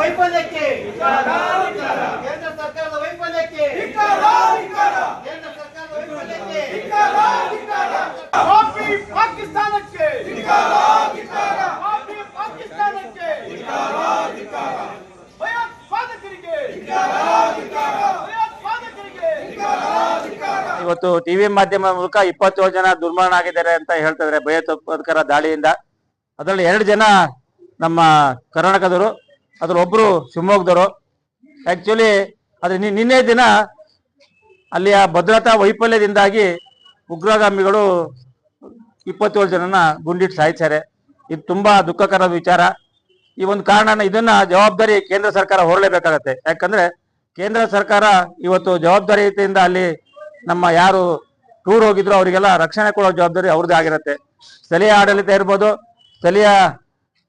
ವೈಫಲ್ಯಕ್ಕೆ. ಕೇಂದ್ರ ಸರ್ಕಾರದ ವೈಫಲ್ಯಕ್ಕೆ. ಪಾಕಿಸ್ತಾನಕ್ಕೆ. ಇವತ್ತು ಟಿವಿ ಮಾಧ್ಯಮ ಮೂಲಕ ಇಪ್ಪತ್ತೇಳು ಜನ ದುರ್ಮರಣ ಆಗಿದ್ದಾರೆ ಅಂತ ಹೇಳ್ತಾ ಇದ್ದಾರೆ ಭಯೋತ್ಪಾದಕರ ದಾಳಿಯಿಂದ. ಅದರಲ್ಲಿ ಎರಡು ಜನ ನಮ್ಮ ಕರ್ನಾಟಕದವರು. ಅದ್ರಲ್ಲಿ ಒಬ್ರು ಶಿವಮೊಗ್ಗದವರು ಆಕ್ಚುಲಿ ಅದ್ರ ನಿನ್ನೆ ದಿನ ಅಲ್ಲಿಯ ಭದ್ರತಾ ವೈಫಲ್ಯದಿಂದಾಗಿ ಉಗ್ರಗಾಮಿಗಳು ಇಪ್ಪತ್ತೇಳು ಜನನ ಗುಂಡಿಟ್ಟು ಸಾಯ್ತಾರೆ ಇದು ತುಂಬಾ ದುಃಖಕರ ವಿಚಾರ. ಈ ಒಂದು ಕಾರಣ ಇದನ್ನ ಜವಾಬ್ದಾರಿ ಕೇಂದ್ರ ಸರ್ಕಾರ ಹೊರಲೇಬೇಕಾಗತ್ತೆ. ಯಾಕಂದ್ರೆ ಕೇಂದ್ರ ಸರ್ಕಾರ ಇವತ್ತು ಜವಾಬ್ದಾರಿಯಿಂದ ಅಲ್ಲಿ ನಮ್ಮ ಯಾರು ಟೂರ್ ಹೋಗಿದ್ರು ಅವರಿಗೆಲ್ಲ ರಕ್ಷಣೆ ಕೊಡೋ ಜವಾಬ್ದಾರಿ ಅವ್ರದ್ದೇ ಆಗಿರುತ್ತೆ. ಸ್ಥಳೀಯ ಆಡಳಿತ ಇರ್ಬೋದು ಸ್ಥಳೀಯ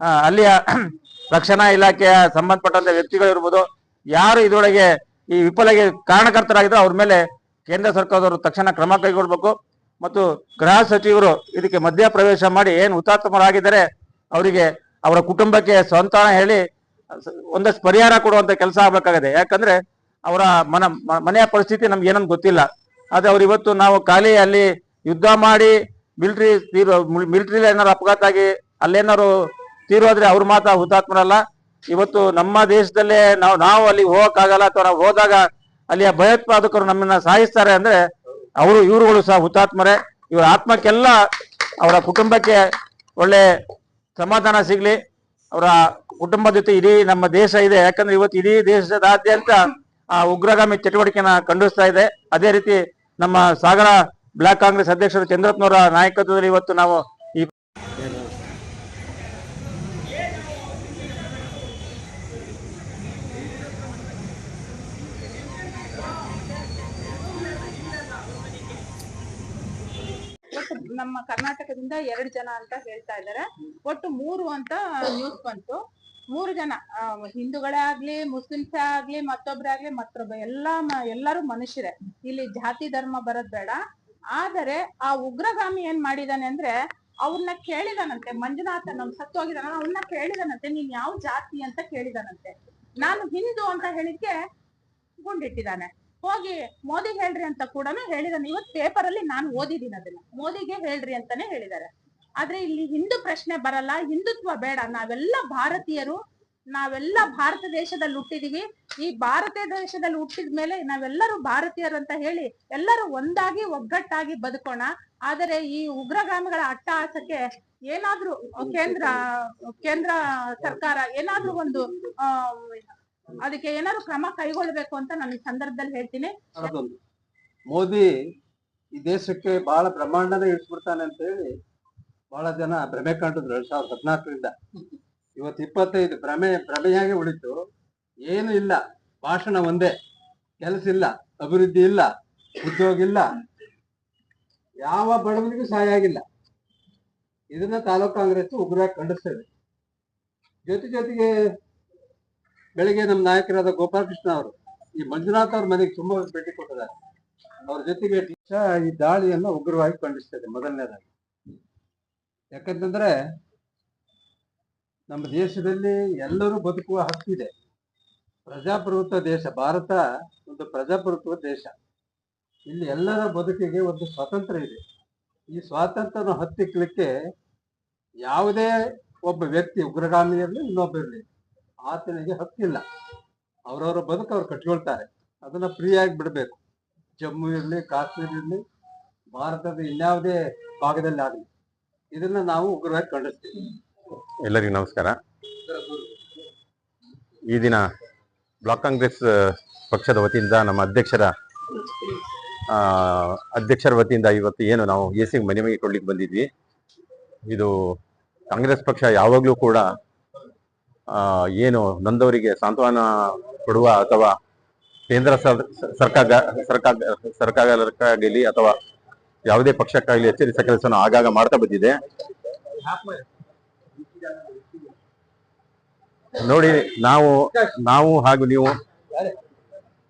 ಆ, ಅಲ್ಲಿಯ ರಕ್ಷಣಾ ಇಲಾಖೆಯ ಸಂಬಂಧಪಟ್ಟಂತ ವ್ಯಕ್ತಿಗಳು ಇರ್ಬೋದು ಯಾರು ಇದರೊಳಗೆ ಈ ವಿಫಲಗೆ ಕಾರಣಕರ್ತರಾಗಿದ್ರು ಅವ್ರ ಮೇಲೆ ಕೇಂದ್ರ ಸರ್ಕಾರದವರು ತಕ್ಷಣ ಕ್ರಮ ಕೈಗೊಳ್ಬೇಕು. ಮತ್ತು ಗೃಹ ಸಚಿವರು ಇದಕ್ಕೆ ಮಧ್ಯ ಪ್ರವೇಶ ಮಾಡಿ ಏನು ಹುತಾತ್ಮರಾಗಿದ್ದಾರೆ, ಅವರಿಗೆ ಅವರ ಕುಟುಂಬಕ್ಕೆ ಸ್ವಂತಾನ ಹೇಳಿ ಒಂದಷ್ಟು ಪರಿಹಾರ ಕೊಡುವಂತ ಕೆಲಸ ಆಗ್ಬೇಕಾಗಿದೆ. ಯಾಕಂದ್ರೆ ಅವರ ಮನ, ಮನೆಯ ಪರಿಸ್ಥಿತಿ ನಮ್ಗೆ ಏನಂತ ಗೊತ್ತಿಲ್ಲ. ಆದ್ರೆ ಅವ್ರು ಇವತ್ತು ನಾವು ಖಾಲಿ ಅಲ್ಲಿ ಯುದ್ಧ ಮಾಡಿ, ಮಿಲಿಟರಿ ಮಿಲಿಟರಿ ಏನಾರು ಅಪಘಾತ ಆಗಿ ಅಲ್ಲೇನಾರು ತೀರೋದ್ರೆ ಅವ್ರ ಮಾತ್ರ ಹುತಾತ್ಮರಲ್ಲ. ಇವತ್ತು ನಮ್ಮ ದೇಶದಲ್ಲೇ ನಾವು ನಾವು ಅಲ್ಲಿ ಹೋಗಕ್ಕಾಗಲ್ಲ ಅಥವಾ ನಾವು ಹೋದಾಗ ಅಲ್ಲಿಯ ಭಯೋತ್ಪಾದಕರು ನಮ್ಮನ್ನ ಸಾಯಿಸ್ತಾರೆ ಅಂದ್ರೆ ಅವರು, ಇವರುಗಳು ಸಹ ಹುತಾತ್ಮರೇ. ಇವರ ಆತ್ಮಕ್ಕೆಲ್ಲ ಅವರ ಕುಟುಂಬಕ್ಕೆ ಒಳ್ಳೆ ಸಮಾಧಾನ ಸಿಗ್ಲಿ. ಅವರ ಕುಟುಂಬದ ಜೊತೆ ಇಡೀ ನಮ್ಮ ದೇಶ ಇದೆ. ಯಾಕಂದ್ರೆ ಇವತ್ತು ಇಡೀ ದೇಶದಾದ್ಯಂತ ಆ ಉಗ್ರಗಾಮಿ ಚಟುವಟಿಕೆನ ಖಂಡಿಸ್ತಾ ಇದೆ. ಅದೇ ರೀತಿ ನಮ್ಮ ಸಾಗರ ಬ್ಲಾಕ್ ಕಾಂಗ್ರೆಸ್ ಅಧ್ಯಕ್ಷರು ಚಂದ್ರಪ್ಪನವರ ನಾಯಕತ್ವದಲ್ಲಿ ಇವತ್ತು ನಾವು ನಮ್ಮ ಕರ್ನಾಟಕದಿಂದ ಎರಡು ಜನ ಅಂತ ಹೇಳ್ತಾ ಇದ್ದಾರೆ. ಒಟ್ಟು ಮೂರು ಅಂತ ನ್ಯೂಸ್ ಬಂತು. ಮೂರು ಜನ ಹಿಂದೂಗಳೇ ಆಗ್ಲಿ ಮುಸ್ಲಿಮ್ಸೇ ಆಗ್ಲಿ, ಮತ್ತೊಬ್ರೇ ಆಗ್ಲಿ, ಮತ್ತೊಬ್ಬ, ಎಲ್ಲಾ ಎಲ್ಲರೂ ಮನುಷ್ಯರೇ. ಇಲ್ಲಿ ಜಾತಿ ಧರ್ಮ ಬರೋದ್ ಬೇಡ. ಆದರೆ ಆ ಉಗ್ರಗಾಮಿ ಏನ್ ಮಾಡಿದಾನೆ ಅಂದ್ರೆ ಅವ್ರನ್ನ ಕೇಳಿದಾನಂತೆ. ಮಂಜುನಾಥ ನಮ್ ಸತ್ತೋಗಿದಾನ ಅವ್ರನ್ನ ಕೇಳಿದಾನಂತೆ. ನೀನ್ ಯಾವ ಜಾತಿ ಅಂತ ಕೇಳಿದಾನಂತೆ. ನಾನು ಹಿಂದೂ ಅಂತ ಹೇಳಿದ್ಕೆ ಗುಂಡಿಟ್ಟಿದ್ದಾನೆ ಹೋಗಿ ಮೋದಿ ಹೇಳ್ರಿ ಅಂತ ಕೂಡ ಹೇಳಿದಾನೆ. ಇವತ್ತು ಪೇಪರ್ ಅಲ್ಲಿ ನಾನು ಓದಿದ್ದೀನಿ ಅದನ್ನ. ಮೋದಿಗೆ ಹೇಳ್ರಿ ಅಂತಾನೆ ಹೇಳಿದ್ದಾರೆ ಆದ್ರೆ ಇಲ್ಲಿ ಹಿಂದೂ ಪ್ರಶ್ನೆ ಬರಲ್ಲ, ಹಿಂದುತ್ವ ಬೇಡ. ನಾವೆಲ್ಲ ಭಾರತೀಯರು, ನಾವೆಲ್ಲ ಭಾರತ ದೇಶದಲ್ಲಿ ಹುಟ್ಟಿದೀವಿ. ಈ ಭಾರತ ದೇಶದಲ್ಲಿ ಹುಟ್ಟಿದ ಮೇಲೆ ನಾವೆಲ್ಲರೂ ಭಾರತೀಯರು ಅಂತ ಹೇಳಿ ಎಲ್ಲರೂ ಒಂದಾಗಿ, ಒಗ್ಗಟ್ಟಾಗಿ ಬದುಕೋಣ. ಆದರೆ ಈ ಉಗ್ರಗಾಮಿಗಳ ಅಟ್ಟಹಾಸಕ್ಕೆ ಏನಾದ್ರೂ ಕೇಂದ್ರ ಕೇಂದ್ರ ಸರ್ಕಾರ ಏನಾದ್ರೂ ಒಂದು ಅದಕ್ಕೆ ಏನಾದ್ರು ಕ್ರಮ ಕೈಗೊಳ್ಬೇಕು ಅಂತ ನಾನು ಈ ಸಂದರ್ಭದಲ್ಲಿ ಹೇಳ್ತೀನಿ. ಮೋದಿ ಈ ದೇಶಕ್ಕೆ ಬಹಳ ಬ್ರಹ್ಮಾಂಡನ ಇಳಿಸ್ಬಿಡ್ತಾನೆ ಅಂತ ಹೇಳಿ ಬಹಳ ಜನ ಭ್ರಮೆ ಕಾಣ್ತಿದ್ರು ಎರಡ್ ಸಾವಿರದ ಹದಿನಾಲ್ಕರಿಂದ. ಇವತ್ತು ಇಪ್ಪತ್ತೈದು ಭ್ರಮೆ, ಭ್ರಮೆಯಾಗಿ ಉಳಿತು. ಏನು ಇಲ್ಲ. ಭಾಷಣ ಒಂದೇ. ಕೆಲಸ ಇಲ್ಲ. ಅಭಿವೃದ್ಧಿ ಇಲ್ಲ. ಉದ್ಯೋಗ ಇಲ್ಲ. ಯಾವ ಬಡವನಿಗೂ ಸಹಾಯ ಆಗಿಲ್ಲ. ಇದನ್ನ ತಾಲೂಕು ಕಾಂಗ್ರೆಸ್ ಉಗ್ರವಾಗಿ ಖಂಡಿಸ್ತೇವೆ ಜೊತೆ ಜೊತೆಗೆ ಬೆಳಿಗ್ಗೆ ನಮ್ಮ ನಾಯಕರಾದ ಗೋಪಾಲಕೃಷ್ಣ ಅವರು, ಈ ಮಂಜುನಾಥ್ ಅವ್ರ ಮನೆಗೆ ತುಂಬಾ ಭೇಟಿ ಕೊಟ್ಟಿದ್ದಾರೆ. ಅವ್ರ ಜೊತೆಗೆ ಈ ದಾಳಿಯನ್ನು ಉಗ್ರವಾಗಿ ಖಂಡಿಸ್ತದೆ ಮೊದಲನೇದಾಗಿ. ಯಾಕಂತಂದ್ರೆ ನಮ್ಮ ದೇಶದಲ್ಲಿ ಎಲ್ಲರೂ ಬದುಕುವ ಹಕ್ಕಿದೆ ಪ್ರಜಾಪ್ರಭುತ್ವ ದೇಶ, ಭಾರತ ಒಂದು ಪ್ರಜಾಪ್ರಭುತ್ವ ದೇಶ. ಇಲ್ಲಿ ಎಲ್ಲರ ಬದುಕಿಗೆ ಒಂದು ಸ್ವಾತಂತ್ರ್ಯ ಇದೆ. ಈ ಸ್ವಾತಂತ್ರ್ಯನ ಹತ್ತಿಕ್ಕಲಿಕ್ಕೆ ಯಾವುದೇ ಒಬ್ಬ ವ್ಯಕ್ತಿ ಉಗ್ರಗಾಮಿ ಇರಲಿ ಇನ್ನೊಬ್ಬ ಆತನಿಗೆ ಹಕ್ಕಿಲ್ಲ. ಅವರವರ ಬದುಕು ಅವ್ರು ಕಟ್ಕೊಳ್ತಾರೆ. ಅದನ್ನ ಫ್ರೀಯಾಗಿ ಬಿಡಬೇಕು. ಜಮ್ಮು ಇರಲಿ, ಕಾಶ್ಮೀರ ಇರಲಿ, ಭಾರತದ ಇನ್ಯಾವುದೇ ಭಾಗದಲ್ಲಿ ಆಗಲಿ. ಇದನ್ನ ನಾವು ಉಗ್ರವಾಗಿ ಖಂಡಿಸ್ತೀವಿ. ಎಲ್ಲರಿಗೂ ನಮಸ್ಕಾರ. ಈ ದಿನ ಬ್ಲಾಕ್ ಕಾಂಗ್ರೆಸ್ ಪಕ್ಷದ ವತಿಯಿಂದ ನಮ್ಮ ಅಧ್ಯಕ್ಷರ ಅಧ್ಯಕ್ಷರ ವತಿಯಿಂದ ಇವತ್ತು ಏನು ನಾವು ಎ ಸಿ ಮನೆ ಕೊಡ್ಲಿಕ್ಕೆ ಬಂದಿದ್ವಿ. ಇದು ಕಾಂಗ್ರೆಸ್ ಪಕ್ಷ ಯಾವಾಗಲೂ ಕೂಡ ಏನು ನಂದವರಿಗೆ ಸಾಂತ್ವನ ಕೊಡುವ ಅಥವಾ ಕೇಂದ್ರ ಸರ್- ಸರ್ಕಾರ ಸರ್ಕಾರ, ಸರ್ಕಾರಕ್ಕಾಗಲಿ ಅಥವಾ ಯಾವುದೇ ಪಕ್ಷಕ್ಕಾಗಲಿ ಎಚ್ಚರಿಸ ಕೆಲಸವನ್ನು ಆಗಾಗ ಮಾಡ್ತಾ ಬಂದಿದೆ. ನೋಡಿ, ನಾವು ನಾವು ಹಾಗೂ ನೀವು,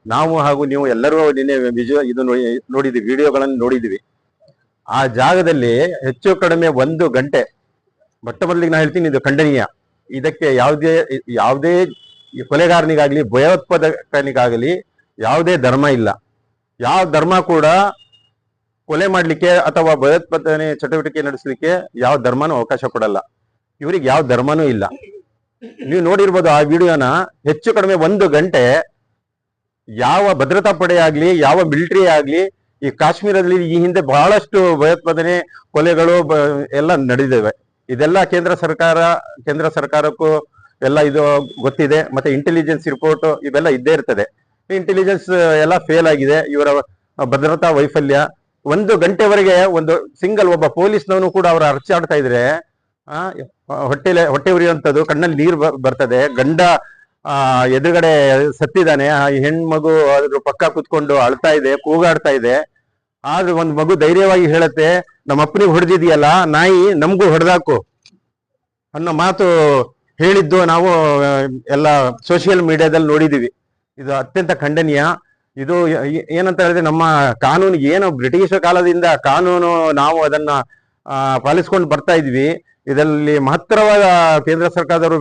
ನಾವು ಹಾಗೂ ನೀವು ಎಲ್ಲರೂ ನಿನ್ನೆ ವಿಜುವಲ್ ಇದು ನೋಡಿ, ನೋಡಿದ್ವಿ, ವಿಡಿಯೋಗಳನ್ನು ನೋಡಿದ್ವಿ. ಆ ಜಾಗದಲ್ಲಿ ಹೆಚ್ಚು ಕಡಿಮೆ ಒಂದು ಗಂಟೆ, ಮೊಟ್ಟ ಮೊದಲಿಗೆ ನಾ ಹೇಳ್ತೀನಿ, ಇದು ಖಂಡನೀಯ. ಇದಕ್ಕೆ ಯಾವುದೇ ಯಾವುದೇ ಕೊಲೆಗಾರನಿಗಾಗ್ಲಿ, ಭಯೋತ್ಪಾದಕನಿಗಾಗಲಿ ಯಾವುದೇ ಧರ್ಮ ಇಲ್ಲ. ಯಾವ ಧರ್ಮ ಕೂಡ ಕೊಲೆ ಮಾಡ್ಲಿಕ್ಕೆ ಅಥವಾ ಭಯೋತ್ಪಾದನೆ ಚಟುವಟಿಕೆ ನಡೆಸಲಿಕ್ಕೆ ಯಾವ ಧರ್ಮನೂ ಅವಕಾಶ ಕೊಡಲ್ಲ. ಇವರಿಗೆ ಯಾವ ಧರ್ಮನೂ ಇಲ್ಲ. ನೀವು ನೋಡಿರ್ಬೋದು ಆ ವಿಡಿಯೋನ ಹೆಚ್ಚು ಕಡಿಮೆ ಒಂದು ಗಂಟೆ ಯಾವ ಭದ್ರತಾ ಪಡೆ ಆಗ್ಲಿ, ಯಾವ ಮಿಲಿಟರಿ ಆಗ್ಲಿ, ಈ ಕಾಶ್ಮೀರದಲ್ಲಿ ಈ ಹಿಂದೆ ಬಹಳಷ್ಟು ಭಯೋತ್ಪಾದನೆ, ಕೊಲೆಗಳು ಎಲ್ಲ ನಡೆದಿವೆ. ಇದೆಲ್ಲ ಕೇಂದ್ರ ಸರ್ಕಾರ, ಕೇಂದ್ರ ಸರ್ಕಾರಕ್ಕೂ ಎಲ್ಲ ಇದು ಗೊತ್ತಿದೆ. ಮತ್ತೆ ಇಂಟೆಲಿಜೆನ್ಸ್ ರಿಪೋರ್ಟ್ ಇವೆಲ್ಲ ಇದ್ದೇ ಇರ್ತದೆ. ಇಂಟೆಲಿಜೆನ್ಸ್ ಎಲ್ಲ ಫೇಲ್ ಆಗಿದೆ. ಇವರ ಭದ್ರತಾ ವೈಫಲ್ಯ. ಒಂದು ಗಂಟೆವರೆಗೆ ಒಂದು ಸಿಂಗಲ್ ಒಬ್ಬ ಪೊಲೀಸ್ನವನು ಕೂಡ ಅವರು ಅರ್ಚಾಡ್ತಾ ಇದ್ರೆ ಹೊಟ್ಟೆಲೆ, ಹೊಟ್ಟೆ ಉರಿಯುವಂಥದ್ದು, ಕಣ್ಣಲ್ಲಿ ನೀರು ಬರ್ತದೆ. ಗಂಡ, ಆ, ಎದುರುಗಡೆ ಸತ್ತಿದ್ದಾನೆ. ಆ ಹೆಣ್ಮಗು ಅದ್ರ ಪಕ್ಕ ಕುತ್ಕೊಂಡು ಅಳ್ತಾ ಇದೆ, ಕೂಗಾಡ್ತಾ ಇದೆ. ಆದ್ರೆ ಒಂದು ಮಗು ಧೈರ್ಯವಾಗಿ ಹೇಳತ್ತೆ ನಮ್ಮ ಅಪ್ಪನಿಗೆ ಹೊಡೆದಿದೆಯಲ್ಲ, ನಾಯಿ ನಮಗೂ ಹೊಡೆದಾಕು. ಅನ್ನೋ ಮಾತು ಹೇಳಿದ್ದು ನಾವು ಎಲ್ಲ ಸೋಷಿಯಲ್ ಮೀಡಿಯಾದಲ್ಲಿ ನೋಡಿದೀವಿ ಇದು ಅತ್ಯಂತ ಖಂಡನೀಯ. ಇದು ಏನಂತ ಹೇಳಿದ್ರೆ ನಮ್ಮ ಕಾನೂನು ಏನು ಬ್ರಿಟಿಷ್ ಕಾಲದಿಂದ ಕಾನೂನು ನಾವು ಅದನ್ನ ಪಾಲಿಸ್ಕೊಂಡು ಬರ್ತಾ ಇದ್ವಿ ಇದರಲ್ಲಿ ಮಹತ್ತರವಾದ ಕೇಂದ್ರ ಸರ್ಕಾರದವರು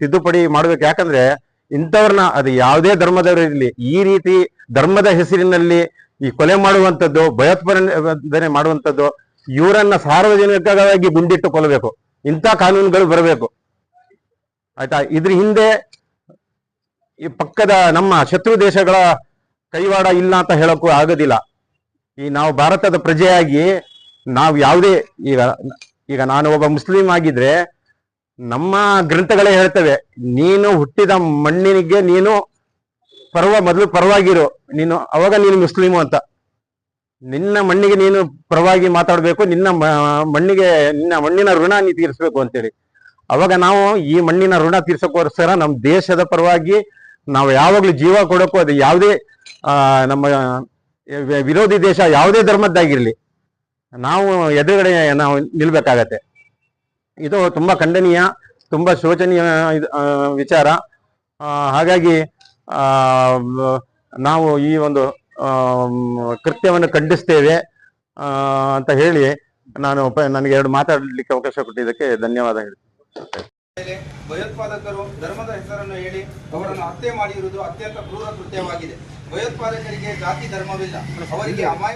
ತಿದ್ದುಪಡಿ ಮಾಡ್ಬೇಕು. ಯಾಕಂದ್ರೆ ಇಂಥವ್ರನ್ನ, ಅದು ಯಾವುದೇ ಧರ್ಮದವರು ಇರಲಿ, ಈ ರೀತಿ ಧರ್ಮದ ಹೆಸರಿನಲ್ಲಿ ಈ ಕೊಲೆ ಮಾಡುವಂಥದ್ದು, ಭಯೋತ್ಪಾದನೆ ಮಾಡುವಂಥದ್ದು ಇವರನ್ನ ಸಾರ್ವಜನಿಕವಾಗಿ ಗುಂಡಿಟ್ಟು ಕೊಲ್ಲಬೇಕು ಇಂಥ ಕಾನೂನುಗಳು ಬರಬೇಕು. ಆಯ್ತಾ? ಇದ್ರ ಹಿಂದೆ ಈ ಪಕ್ಕದ ನಮ್ಮ ಶತ್ರು ದೇಶಗಳ ಕೈವಾಡ ಇಲ್ಲ ಅಂತ ಹೇಳಕ್ಕೂ ಆಗೋದಿಲ್ಲ. ಈ ನಾವು ಭಾರತದ ಪ್ರಜೆಯಾಗಿ ನಾವು ಯಾವುದೇ ಈಗ ಈಗ ನಾನು ಒಬ್ಬ ಮುಸ್ಲಿಂ ಆಗಿದ್ರೆ ನಮ್ಮ ಗ್ರಂಥಗಳೇ ಹೇಳ್ತವೆ, ನೀನು ಹುಟ್ಟಿದ ಮಣ್ಣಿನಿಗೆ ನೀನು ಪರ್ವ, ಮೊದಲು ಪರವಾಗಿರು. ನೀನು, ಅವಾಗ ನೀನು ಮುಸ್ಲಿಮು ಅಂತ. ನಿನ್ನ ಮಣ್ಣಿಗೆ ನೀನು ಪರವಾಗಿ ಮಾತಾಡಬೇಕು, ನಿನ್ನ ಮಣ್ಣಿಗೆ, ನಿನ್ನ ಮಣ್ಣಿನ ಋಣ ನೀ ತೀರಿಸ್ಬೇಕು ಅಂತೇಳಿ. ಅವಾಗ ನಾವು ಈ ಮಣ್ಣಿನ ಋಣ ತೀರಿಸೋಕ್ಕೋಸ್ಕರ ನಮ್ಮ ದೇಶದ ಪರವಾಗಿ ನಾವು ಯಾವಾಗಲೂ ಜೀವ ಕೊಡೋಕ್ಕೂ ಅದು ಯಾವುದೇ ನಮ್ಮ ವಿರೋಧಿ ದೇಶ ಯಾವುದೇ ಧರ್ಮದ್ದಾಗಿರ್ಲಿ, ನಾವು ಎದುರುಗಡೆ ನಾವು ನಿಲ್ಬೇಕಾಗತ್ತೆ. ಇದು ತುಂಬಾ ಖಂಡನೀಯ, ತುಂಬಾ ಶೋಚನೀಯ ವಿಚಾರ. ಹಾಗಾಗಿ ನಾವು ಈ ಒಂದು ಕೃತ್ಯವನ್ನು ಖಂಡಿಸ್ತೇವೆ ಅಂತ ಹೇಳಿ ನಾನು ನನಗೆ ಎರಡು ಮಾತಾಡಲಿಕ್ಕೆ ಅವಕಾಶ ಕೊಟ್ಟಿದ್ದಕ್ಕೆ ಧನ್ಯವಾದ ಹೇಳಿ ಭಯೋತ್ಪಾದಕರು ಧರ್ಮದ ಹೆಸರನ್ನು ಹೇಳಿ ಅವರನ್ನು ಹತ್ಯೆ ಮಾಡಿರುವುದು ಅತ್ಯಂತ ಕ್ರೂರ ಕೃತ್ಯವಾಗಿದೆ. ಭಯೋತ್ಪಾದಕರಿಗೆ ಜಾತಿ ಧರ್ಮವಿಲ್ಲ. ಅವರಿಗೆ ಅಮಾಯ